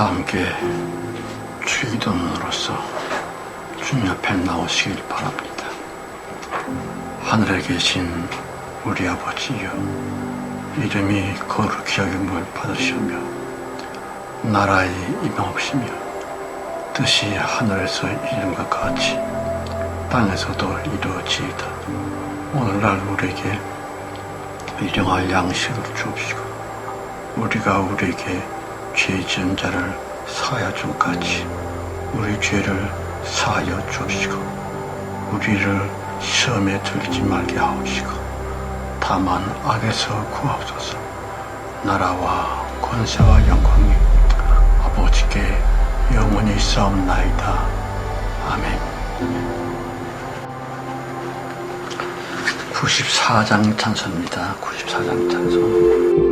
다 함께 주기도문으로서 주님 앞에 나오시길 바랍니다. 하늘에 계신 우리 아버지여 이름이 거룩히 여김을 받으시며 나라의 임하옵시며 뜻이 하늘에서 것 같이 땅에서도 이루어지이다. 오늘날 우리에게 일용할 양식을 주옵시고 우리가 우리에게 죄 지은 자를 사하여 준 같이 우리 죄를 사하여 주옵시고 우리를 시험에 들지 말게 하옵시고 다만 악에서 구하옵소서. 나라와 권세와 영광이 아버지께 영원히 싸움나이다. 아멘. 94장 찬송입니다. 94장 찬송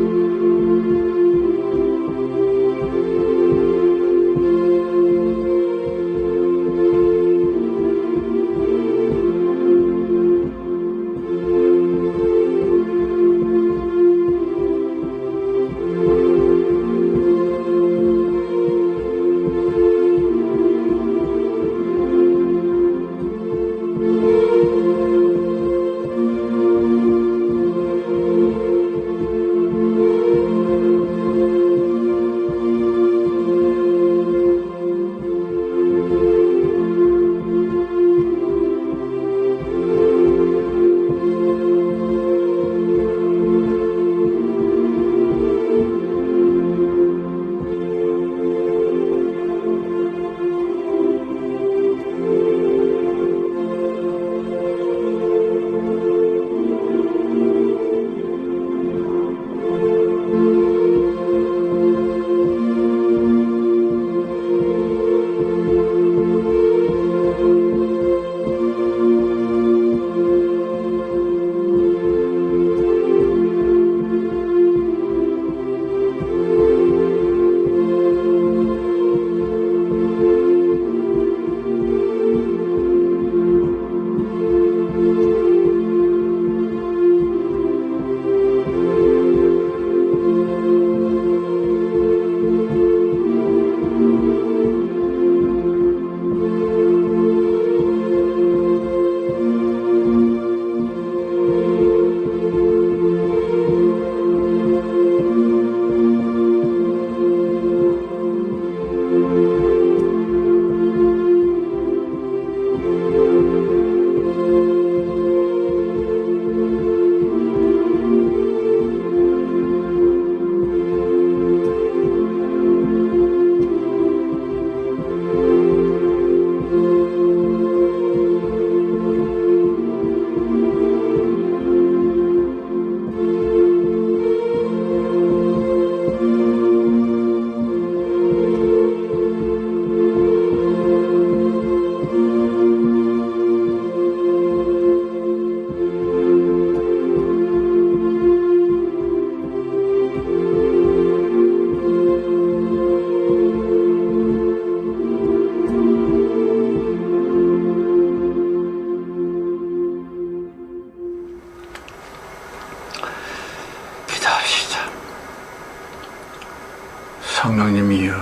성령님이여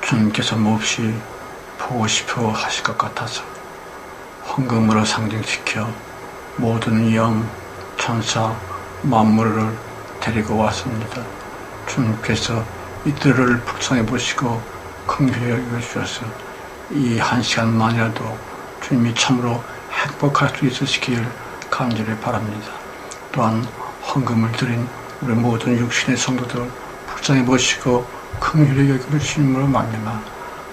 주님께서 몹시 보고 싶어 하실 것 같아서 헌금으로 상징시켜 모든 영, 천사, 만물을 데리고 왔습니다. 주님께서 이들을 불쌍해 보시고 긍휼히 여겨주셔서 이 한 시간만이라도 주님이 참으로 행복할 수 있으시길 간절히 바랍니다. 또한 헌금을 드린 우리 모든 육신의 성도들 불쌍히 보시고 긍휼히 여겨주심으로 말미암아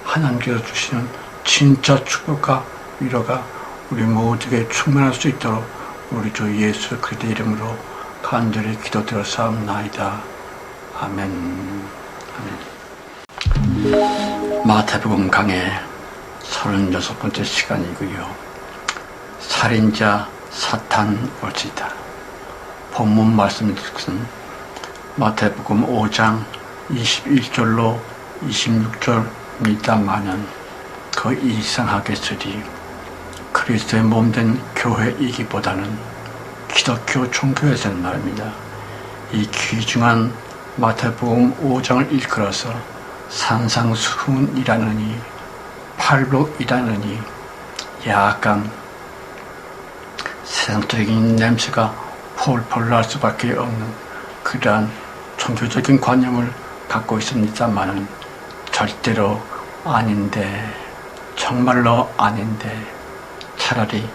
하나님께서 주시는 진짜 축복과 위로가 우리 모두에게 충만할 수 있도록 우리 주 예수 그리스도 이름으로 간절히 기도드렸사옵나이다. 아멘. 아멘. 마태복음 강의 36번째 시간이고요. 살인자 사탄 올지다. 본문 말씀인 것은 마태복음 5장 21절로 26절입니다만은 그 이상하겠으리 그리스도의 몸된 교회이기보다는 기독교 종교에서는 말입니다. 이 귀중한 마태복음 5장을 일컬어서 산상수훈이라느니 팔복이라느니 약간 세상적인 냄새가 폴폴 날 수밖에 없는 그러한 종교적인 관념을 갖고 있습니다만은 절대로 아닌데 정말로 아닌데 차라리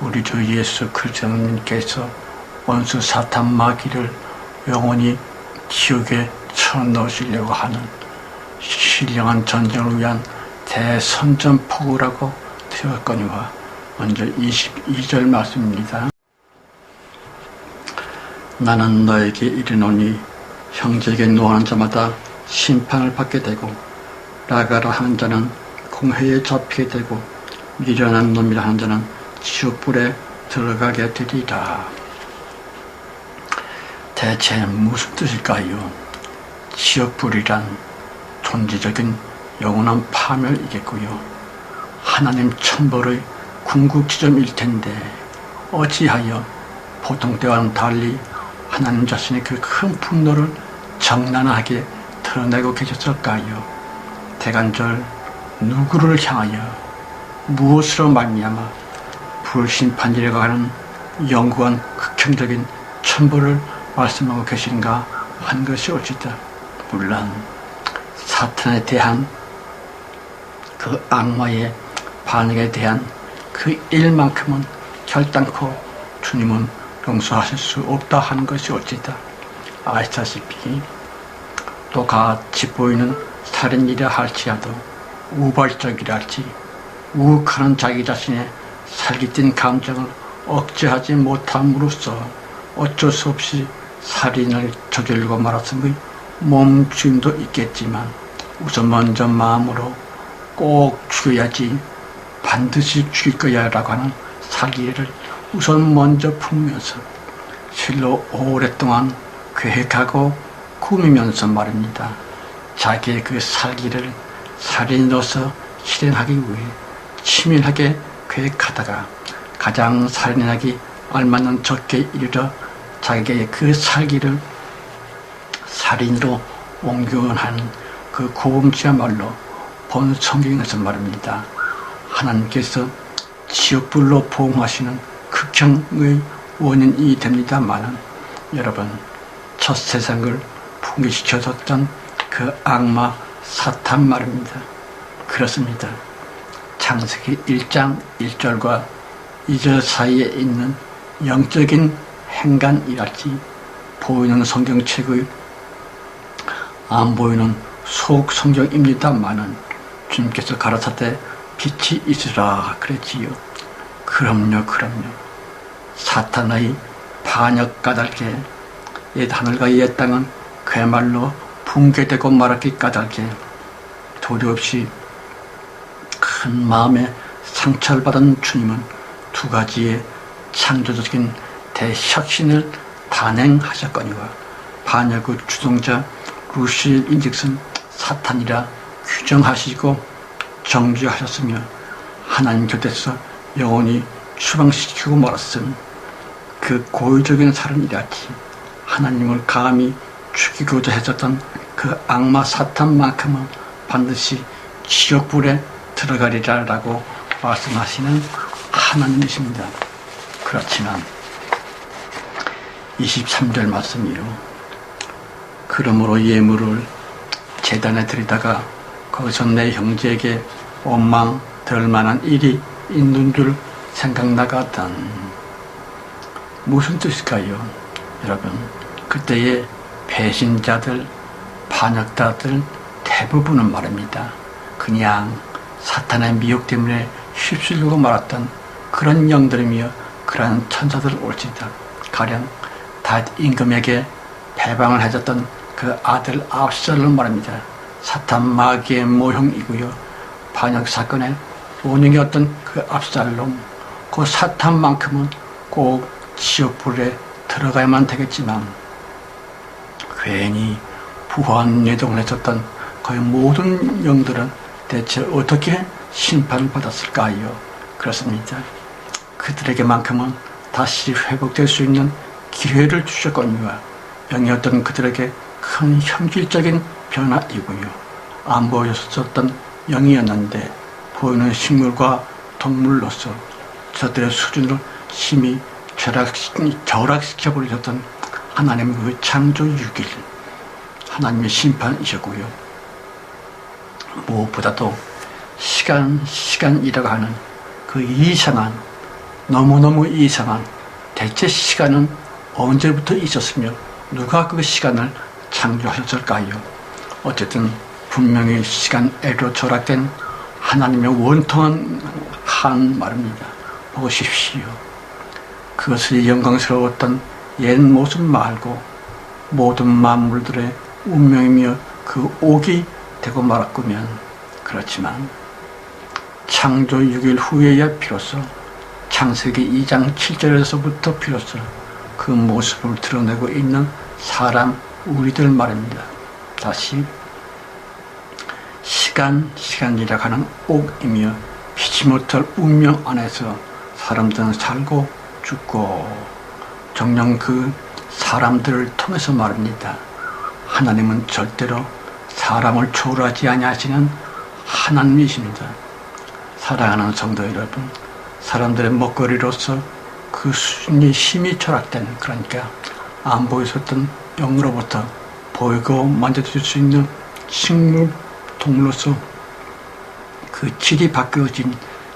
우리 주 예수 그리스도님께서 원수 사탄 마귀를 영원히 지옥에 쳐넣으시려고 하는 신령한 전쟁을 위한 대선전포고라고 되었거니와 먼저 22절 말씀입니다. 나는 너에게 이르노니 형제에게 노하는 자마다 심판을 받게 되고 라가라 하는 자는 공회에 잡히게 되고 미련한 놈이라 하는 자는 지옥불에 들어가게 되리라. 대체 무슨 뜻일까요? 지옥불이란 존재적인 영원한 파멸이겠고요. 하나님 천벌의 궁극지점일 텐데 어찌하여 보통 때와는 달리 하나님 자신의 그 큰 분노를 적나라하게 드러내고 계셨을까요? 대간절 누구를 향하여 무엇으로 말미암아 불심판이라고 하는 영구한 극형적인 천벌을 말씀하고 계신가 한 것이 옳지다. 물론 사탄에 대한 그 악마의 반응에 대한 그 일만큼은 결단코 주님은 용서하실 수 없다 하는 것이 옳지다. 아시다시피 또 같이 보이는 살인이라 할지라도 우발적이라 할지 우욱하는 자기 자신의 살깃진 감정을 억제하지 못함으로써 어쩔 수 없이 살인을 저지르고 말았음의 몸주임도 있겠지만 우선 먼저 마음으로 꼭 죽여야지 반드시 죽일 거야 라고 하는 사기를 우선 먼저 품으면서 실로 오랫동안 계획하고 꾸미면서 말입니다. 자기의 그 살기를 살인으로서 실행하기 위해 치밀하게 계획하다가 가장 살인하기 알맞는 적게 이르러 자기의 그 살기를 살인으로 옮겨하는 그 고음지야말로 본 성경에서 말입니다. 하나님께서 지옥불로 보험하시는 극형의 원인이 됩니다만은 여러분 첫 세상을 붕괴시켜줬던 그 악마 사탄 말입니다. 그렇습니다. 창세기 1장 1절과 2절 사이에 있는 영적인 행간이랄지 보이는 성경책의 안 보이는 속 성경입니다만은 주님께서 가라사대 빛이 있으라 그랬지요. 그럼요, 그럼요. 사탄의 반역 까닭에 옛 하늘과 옛 땅은 그야말로 붕괴되고 말았기 까닭에 도리 없이 큰 마음에 상처를 받은 주님은 두 가지의 창조적인 대혁신을 단행하셨거니와 반역의 주동자 루시엘 인직슨 사탄이라 규정하시고 정죄하셨으며 하나님 곁에서 영원히 추방시키고 말았음 그 고의적인 살인이라지 하나님을 감히 죽이고자 했었던 그 악마 사탄만큼은 반드시 지옥불에 들어가리라라고 말씀하시는 하나님이십니다. 그렇지만 23절 말씀이요. 그러므로 예물을 재단에 드리다가 거기서 내 형제에게 원망 될 만한 일이 있는 줄 생각나가던 무슨 뜻일까요? 여러분 그때의 배신자들 반역자들 대부분은 말입니다. 그냥 사탄의 미혹 때문에 휩쓸리고 말았던 그런 영들이며 그러한 천사들 올지다. 가령 닷 임금에게 배방을 해줬던 그 아들 압살롬 말입니다. 사탄 마귀의 모형이고요. 반역 사건의 원흉이었던 그 압살롬, 그 사탄만큼은 꼭 지옥불에 들어가야만 되겠지만 괜히 부한 예동을 했었던 거의 모든 영들은 대체 어떻게 심판을 받았을까요? 그렇습니다. 그들에게만큼은 다시 회복될 수 있는 기회를 주셨거니와 영이었던 그들에게 큰 현실적인 변화이고요. 안 보였었던 영이었는데 보이는 식물과 동물로서 저들의 수준을 심히 절약시켜 버리셨던 하나님의 그 창조 6일 하나님의 심판이셨고요. 무엇보다도 시간 시간이라고 하는 그 이상한 너무너무 이상한 대체 시간은 언제부터 있었으며 누가 그 시간을 창조하셨을까요? 어쨌든 분명히 시간에로 절약된 하나님의 원통한 한 말입니다. 보십시오. 그것이 영광스러웠던 옛 모습 말고 모든 만물들의 운명이며 그 옥이 되고 말았구면 그렇지만 창조 6일 후에야 비로소 창세기 2장 7절에서부터 비로소 그 모습을 드러내고 있는 사람 우리들 말입니다. 다시 시간 시간이라 하는 옥이며 피치 못할 운명 안에서 사람들은 살고 죽고 정녕 그 사람들을 통해서 말입니다. 하나님은 절대로 사람을 초월하지 아니하시는 하나님이십니다. 사랑하는 성도 여러분, 사람들의 먹거리로서 그 수준이 심히 철학된 그러니까 안 보이셨던 영으로부터 보이고 만져줄 수 있는 식물 동물로서 그 질이 바뀌어진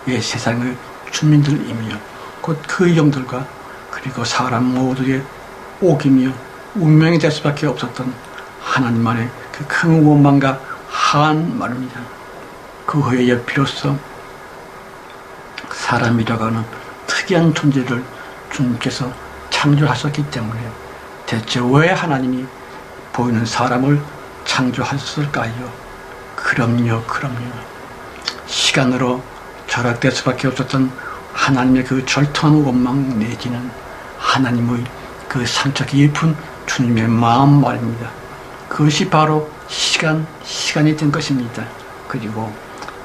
옛 세상의 주민들이며 곧그 영들과 그리고 사람 모두의 옥이며 운명이 될 수밖에 없었던 하나님만의 그 큰 원망과 한 말입니다. 그 후에 비로소 사람이라고 하는 특이한 존재를 주님께서 창조하셨기 때문에 대체 왜 하나님이 보이는 사람을 창조하셨을까요? 그럼요, 그럼요. 시간으로 절약될 수밖에 없었던 하나님의 그 절통한 원망 내지는 하나님의 그 상처 깊은 주님의 마음 말입니다. 그것이 바로 시간, 시간이 된 것입니다. 그리고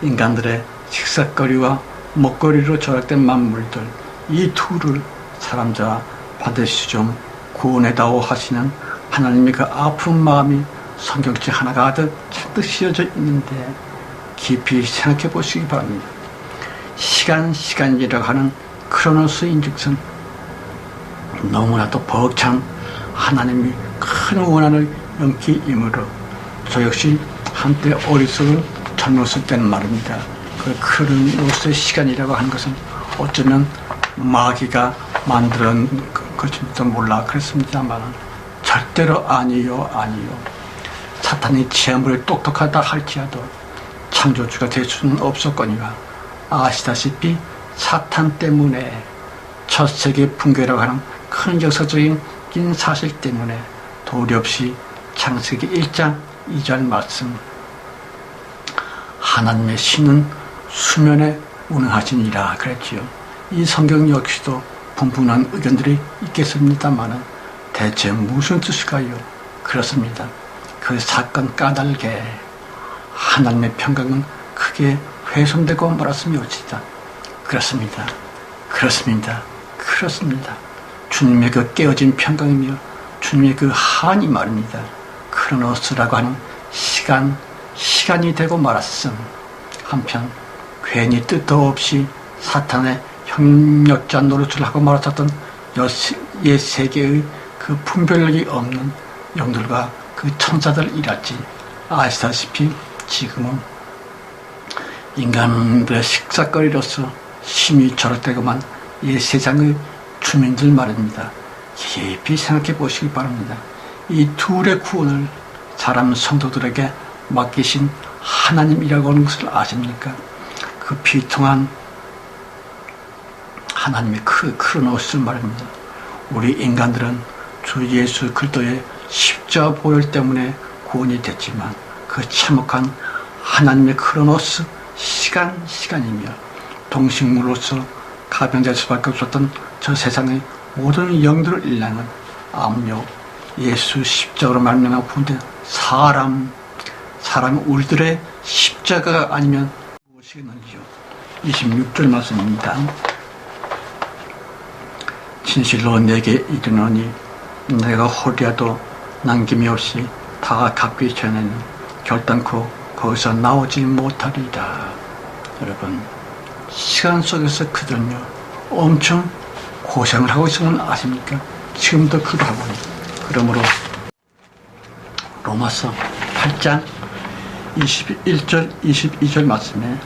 인간들의 식사거리와 먹거리로 절약된 만물들, 이 둘을 사람자 반드시 좀 구원해다오 하시는 하나님의 그 아픈 마음이 성경책 하나가 가득 잔뜩 씌어져 있는데 깊이 생각해 보시기 바랍니다. 시간, 시간이라고 하는 크로노스 인 즉슨 너무나도 벅찬 하나님이 큰 원한을 연기이므로 저 역시 한때 어리석은 젊었을 때는 말입니다. 그 크로노스의 시간이라고 하는 것은 어쩌면 마귀가 만드는 것일지도 몰라 그랬습니다만 절대로 아니요 아니요 사탄이 지하물이 똑똑하다 할지라도 창조주가 될 수는 없었거니와 아시다시피 사탄 때문에 첫 세계 붕괴라고 하는 큰 역사적인 사실 때문에 도리 없이 창세기 1장 2절 말씀 하나님의 신은 수면에 운행하시니라 그랬지요. 이 성경 역시도 분분한 의견들이 있겠습니다만 대체 무슨 뜻일까요? 그렇습니다. 그 사건 까닭에 하나님의 평강은 크게 훼손되고 말았으며 어찌다. 그렇습니다. 그렇습니다. 그렇습니다. 주님의 그 깨어진 평강이며 주님의 그 한이 말입니다. 크로노스라고 하는 시간, 시간이 되고 말았음. 한편 괜히 뜻도 없이 사탄의 협력자 노릇을 하고 말았었던 옛 세계의 그 분별력이 없는 영들과 그 천사들이랄지 아시다시피 지금은 인간들의 식사거리로서 심히 절약되고만 이 세상의 주민들 말입니다. 깊이 생각해 보시기 바랍니다. 이 둘의 구원을 사람 성도들에게 맡기신 하나님이라고 하는 것을 아십니까? 그 비통한 하나님의 크, 크로노스 말입니다. 우리 인간들은 주 예수 그리스도의 십자 보혈 때문에 구원이 됐지만 그 참혹한 하나님의 크로노스 시간 시간이며 동식물로서 가병될 수밖에 없었던 저 세상의 모든 영들을 일랑은 압력 예수 십자가로 말미암아 부은 사람 사람 우리들의 십자가가 아니면 무엇이겠는지요 26절 말씀입니다 진실로 내게 이르노니 내가 호리라도 남김이 없이 다 갚기 전에는 결단코 거기서 나오지 못하리라. 여러분, 시간 속에서 그들은요, 엄청 고생을 하고 있으면 아십니까? 지금도 그거 하고 있어요. 그러므로 로마서 8장 21절, 22절 말씀에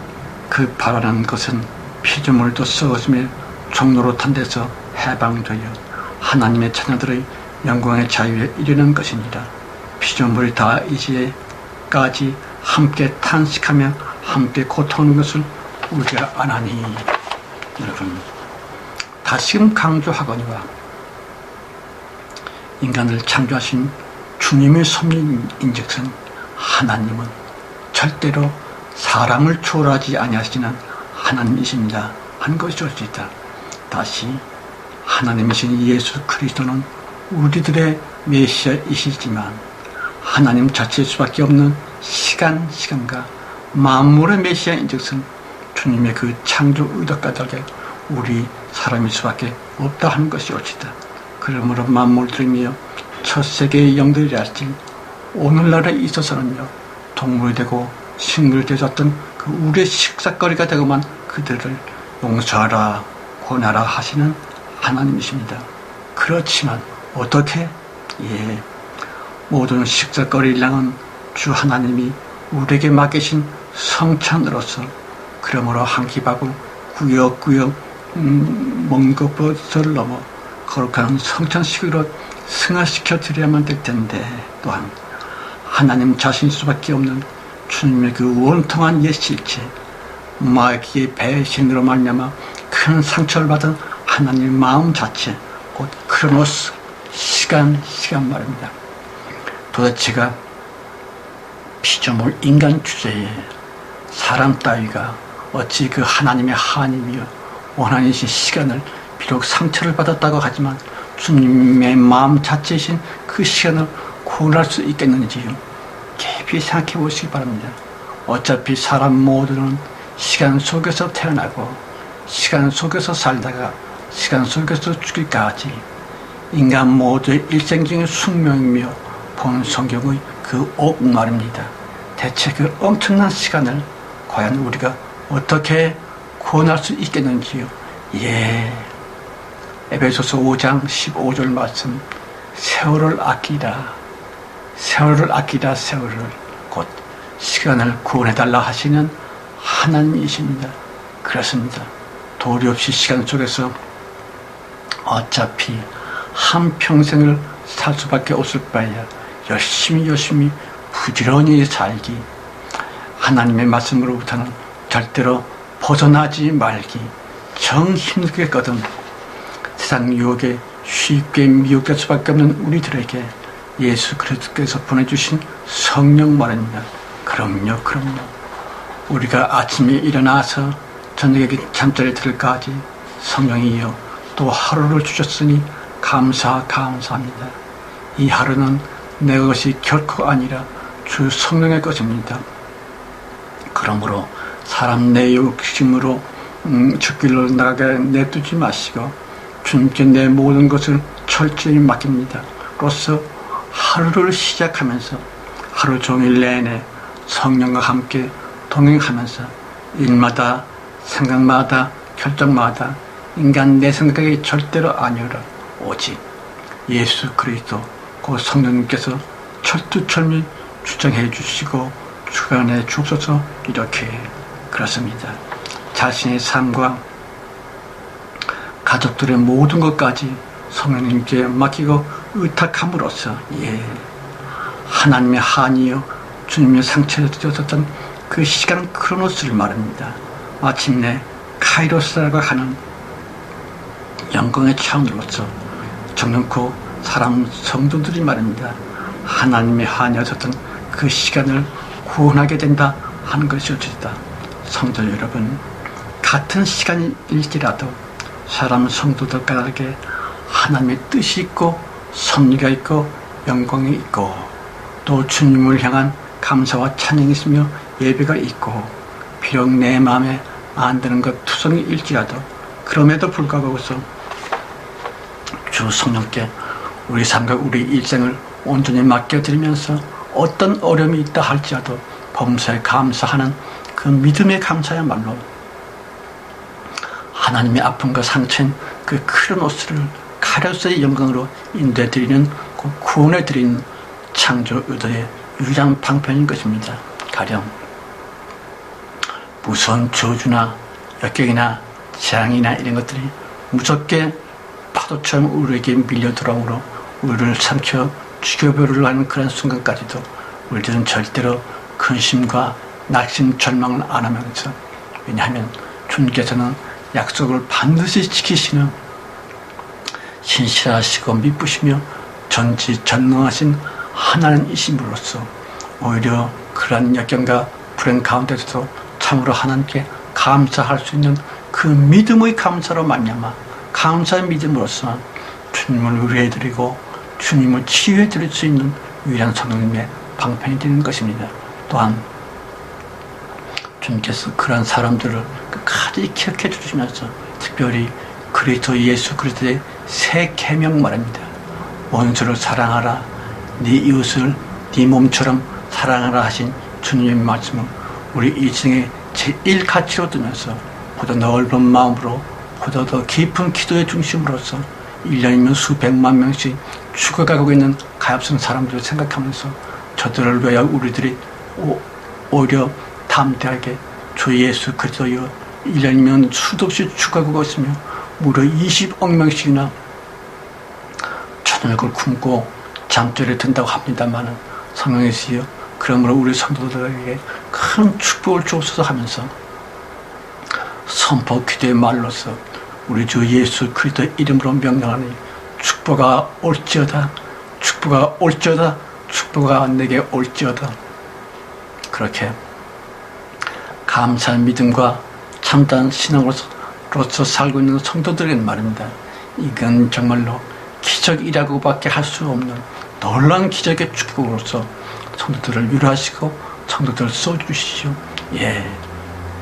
그 바라는 것은 피조물도 썩어지며 종로로 탄 데서 해방되어 하나님의 자녀들의 영광의 자유에 이르는 것이니라. 피조물이 다 이제까지 함께 탄식하며 함께 고통하는 것을 우리가 아나니 여러분 다시금 강조하거니와 인간을 창조하신 주님의 섭리인즉슨 하나님은 절대로 사람을 초월하지 아니하시는 하나님이십니다. 한 것이 올 수 있다. 다시 하나님이신 예수 그리스도는 우리들의 메시아이시지만 하나님 자체일 수밖에 없는 시간, 시간과 만물의 메시아인 즉슨 주님의 그 창조 의도가 다르게 우리 사람일 수밖에 없다 하는 것이 옳지다. 그러므로 만물들이며 첫 세계의 영들이랄지 오늘날에 있어서는요 동물이 되고 식물이 되었던 그 우리의 식사거리가 되고만 그들을 용서하라 권하라 하시는 하나님이십니다. 그렇지만 어떻게 예 모든 식사거리를 향한 주 하나님이 우리에게 맡기신 성찬으로서 그러므로 한 끼밥을 구역구역 음, 먹는 것을 넘어 거룩한 성찬식으로 승화시켜 드려야만 될 텐데 또한 하나님 자신 수밖에 없는 주님의 그 원통한 예실체 마귀의 배신으로 말미암아 큰 상처를 받은 하나님의 마음 자체 곧 크로노스 시간 시간 말입니다. 도대체가 피조물 인간 주제에 사람 따위가 어찌 그 하나님의 하나님이여 원한이신 시간을 비록 상처를 받았다고 하지만 주님의 마음 자체이신 그 시간을 구원할 수 있겠는지요. 깊이 생각해 보시기 바랍니다. 어차피 사람 모두는 시간 속에서 태어나고 시간 속에서 살다가 시간 속에서 죽기까지 인간 모두의 일생 중의 숙명이며 본 성경의 그옥 말입니다. 대체 그 엄청난 시간을 과연 우리가 어떻게 구원할 수 있겠는지요? 예. 에베소서 5장 15절 말씀 세월을 아끼라 세월을 아끼라 세월을 곧 시간을 구원해달라 하시는 하나님이십니다. 그렇습니다. 도리 없이 시간 속에서 어차피 한 평생을 살 수밖에 없을 바에야 열심히 열심히 부지런히 살기 하나님의 말씀으로부터는 절대로 벗어나지 말기 정 힘들겠거든 세상 유혹에 쉽게 미혹될 수밖에 없는 우리들에게 예수 그리스도께서 보내주신 성령 말입니다. 그럼요, 그럼요. 우리가 아침에 일어나서 저녁에 잠자리 들까지 성령이여 또 하루를 주셨으니 감사 감사합니다. 이 하루는 내 것이 결코 아니라 주 성령의 것입니다. 그러므로 사람 내 욕심으로 음, 죽길로 나가게 내두지 마시고 주님께 내 모든 것을 철저히 맡깁니다. 로서 하루를 시작하면서 하루 종일 내내 성령과 함께 동행하면서 일마다 생각마다 결정마다 인간 내 생각이 절대로 아니오라 오직 예수 그리스도 그 성령님께서 철두철미 주장해 주시고 주관해 주옵소서 이렇게 그렇습니다. 자신의 삶과 가족들의 모든 것까지 성령님께 맡기고 의탁함으로써 예 하나님의 한이요 주님의 상처를 드렸었던 그 시간 크로노스를 말합니다. 마침내 카이로스라고 하는 영광의 차원으로서 정령코 사람 성도들이 말입니다. 하나님의 한이었던 그 시간을 구원하게 된다 하는 것이 어찌다. 성도 여러분, 같은 시간일지라도 사람 성도들 까다르게 하나님의 뜻이 있고 섭리가 있고 영광이 있고 또 주님을 향한 감사와 찬양이 있으며 예배가 있고 비록 내 마음에 안 드는 것 투성이 일지라도 그럼에도 불구하고서 주 성령께 우리 삶과 우리 일생을 온전히 맡겨드리면서 어떤 어려움이 있다 할지라도 범사에 감사하는 그 믿음의 감사야말로 하나님의 아픔과 상처인 그큰 옷을 가려서의 영광으로 인도해드리는 그 구원해드리는 창조 의도의 유일한 방편인 것입니다. 가령 무서운 저주나 역경이나 재앙이나 이런 것들이 무섭게 파도처럼 우리에게 밀려 들어오므로 우리를 삼켜 죽여버리려 하는 그런 순간까지도 우리들은 절대로 근심과 낙심, 절망을 안 하면서 왜냐하면 주님께서는 약속을 반드시 지키시는 신실하시고 미쁘시며 전지 전능하신 하나님이심으로써 오히려 그러한 역경과 불행 가운데서도 참으로 하나님께 감사할 수 있는 그 믿음의 감사로 말미암아 감사의 믿음으로써 주님을 의뢰해드리고 주님을 치유해 드릴 수 있는 유일한 성령님의 방편이 되는 것입니다. 또한 주님께서 그러한 사람들을 끝까지 기억해 주시면서 특별히 그리스도 예수 그리스도의 새 계명 말입니다. 원수를 사랑하라 네 이웃을 네 몸처럼 사랑하라 하신 주님의 말씀을 우리 일생의 제1 가치로 두면서 보다 넓은 마음으로 보다 더 깊은 기도의 중심으로서 1년이면 수백만 명씩 죽어가고 있는 가엾은 사람들을 생각하면서 저들을 위하여 우리들이 오, 오히려 담대하게 주 예수 그리스도여 1년이면 수도 없이 죽어가고 있으며 무려 20억 명씩이나 저녁을 굶고 잠자리를 든다고 합니다만은 성령이시여 그러므로 우리 성도들에게 큰 축복을 주옵소서 하면서 선포 기도의 말로서 우리 주 예수 그리스도의 이름으로 명령하니 축복가 올지어다 축복가 올지어다 축복가 내게 올지어다 그렇게 감사한 믿음과 참다한 신앙으로서 살고 있는 성도들에게 말입니다. 이건 정말로 기적이라고밖에 할 수 없는 놀라운 기적의 축복으로서 성도들을 위로하시고 성도들을 써주시죠. 예,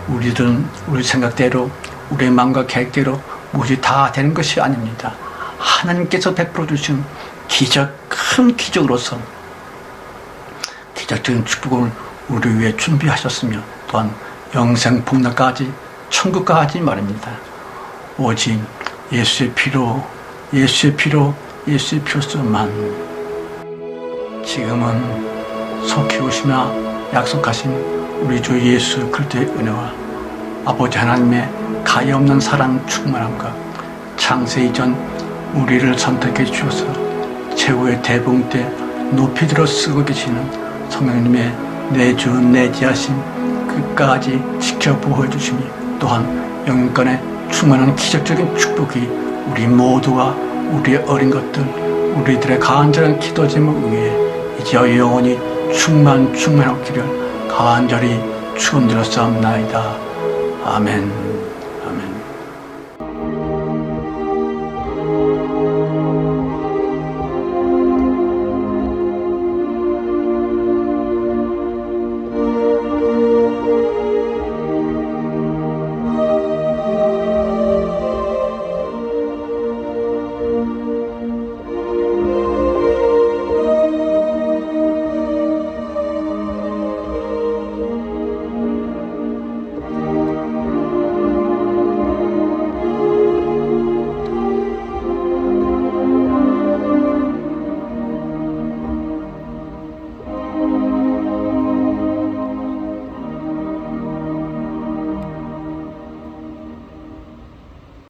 우리들은 우리 생각대로 우리의 마음과 계획대로 무엇이 다 되는 것이 아닙니다. 하나님께서 베풀어 주신 기적, 큰 기적으로서 기적적인 축복을 우리 위해 준비하셨으며 또한 영생 복락까지 천국까지 말입니다. 오직 예수의 피로, 예수의 피로, 예수의 피로서만 지금은 속히 오시며 약속하신 우리 주 예수 그리스도의 은혜와 아버지 하나님의 가해 없는 사랑 충만함과 창세 이전 우리를 선택해 주셔서 최후의 대봉 때 높이 들어 쓰고 계시는 성령님의 내주 내지하신 끝까지 지켜 보호해 주시니 또한 영권의 충만한 기적적인 축복이 우리 모두와 우리의 어린 것들 우리들의 간절한 기도 제목 위에 이제 영원히 충만 충만하기를 간절히 축원드렸사옵나이다. 아멘.